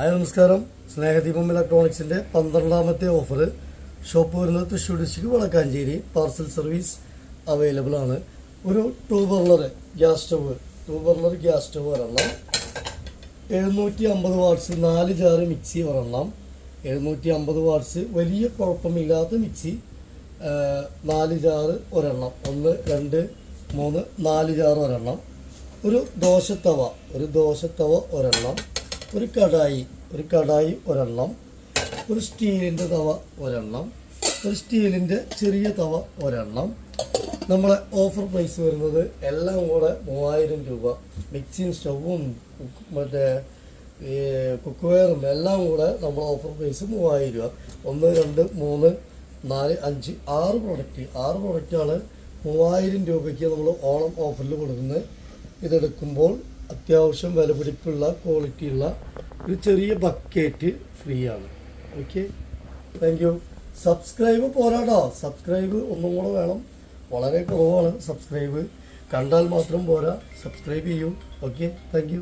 Hi നമസ്കാരം. സ്നേഹദീപം ഇലക്ട്രോണിക്സിന്റെ പന്ത്രണ്ടാമത്തെ offer shop വരുന്നത് Thrissur district Valakkanchery. Parcel service available ആണ്. ഒരു two burner gas stove. Two burner gas stove ഒരെണ്ണം. എഴുന്നൂറ്റി അമ്പത് വാട്ട്സ് നാല് ജാറ് മിക്സി ഒരെണ്ണം. എഴുന്നൂറ്റി അമ്പത് വാട്ട്സ് വലിയ കുഴപ്പമില്ലാത്ത മിക്സി നാല് ജാറ് ഒരെണ്ണം. ഒന്ന് രണ്ട് മൂന്ന് നാല് ജാറ് ഒരെണ്ണം. ഒരു ദോശത്തവ ഒരു ദോശത്തവ ഒരെണ്ണം. ഒരു കടായി ഒരു കടായി ഒരെണ്ണം ഒരു സ്റ്റീലിന്റെ തവ ഒരെണ്ണം ഒരു സ്റ്റീലിന്റെ ചെറിയ തവ ഒരെണ്ണം. നമ്മളെ ഓഫർ പ്രൈസ് വരുന്നത് എല്ലാം കൂടെ മൂവായിരം രൂപ. മിക്സിയും സ്റ്റൗവും മറ്റേ ഈ കുക്ക്വെയറും എല്ലാം കൂടെ നമ്മൾ ഓഫർ പ്രൈസ് മൂവായിരം രൂപ. ഒന്ന് രണ്ട് മൂന്ന് നാല് അഞ്ച് ആറ് പ്രൊഡക്റ്റ് ആറ് പ്രൊഡക്റ്റാണ് മൂവായിരം രൂപയ്ക്ക് നമ്മൾ ഓണം ഓഫറിൽ കൊടുക്കുന്നത്. ഇതെടുക്കുമ്പോൾ അത്യാവശ്യം വിലപിടിപ്പുള്ള ക്വാളിറ്റിയുള്ള ഒരു ചെറിയ ബക്കറ്റ് ഫ്രീ ആണ് ഓക്കെ താങ്ക് യു സബ്സ്ക്രൈബ് പോരാടാ. സബ്സ്ക്രൈബ് ഒന്നും കൂടെ വേണം. വളരെ കുറവാണ് സബ്സ്ക്രൈബ് കണ്ടാൽ മാത്രം പോരാ. സബ്സ്ക്രൈബ് ചെയ്യൂ. Okay thank